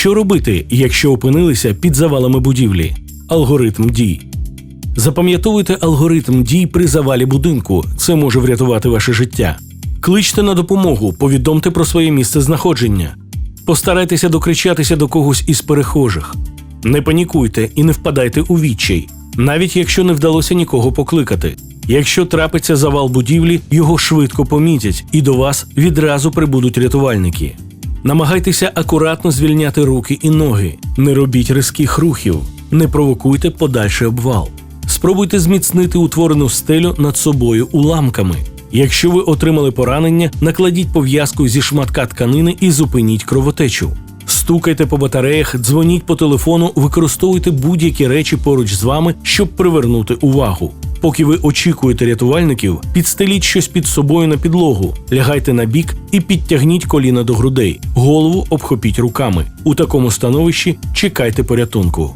Що робити, якщо опинилися під завалами будівлі? Алгоритм дій. Запам'ятовуйте алгоритм дій при завалі будинку. Це може врятувати ваше життя. Кличте на допомогу, повідомте про своє місце знаходження. Постарайтеся докричатися до когось із перехожих. Не панікуйте і не впадайте у відчай, навіть якщо не вдалося нікого покликати. Якщо трапиться завал будівлі, його швидко помітять, і до вас відразу прибудуть рятувальники. Намагайтеся акуратно звільняти руки і ноги, не робіть різких рухів, не провокуйте подальший обвал. Спробуйте зміцнити утворену стелю над собою уламками. Якщо ви отримали поранення, накладіть пов'язку зі шматка тканини і зупиніть кровотечу. Стукайте по батареях, дзвоніть по телефону, використовуйте будь-які речі поруч з вами, щоб привернути увагу. Поки ви очікуєте рятувальників, підстеліть щось під собою на підлогу, лягайте на бік і підтягніть коліна до грудей, голову обхопіть руками. У такому становищі чекайте порятунку.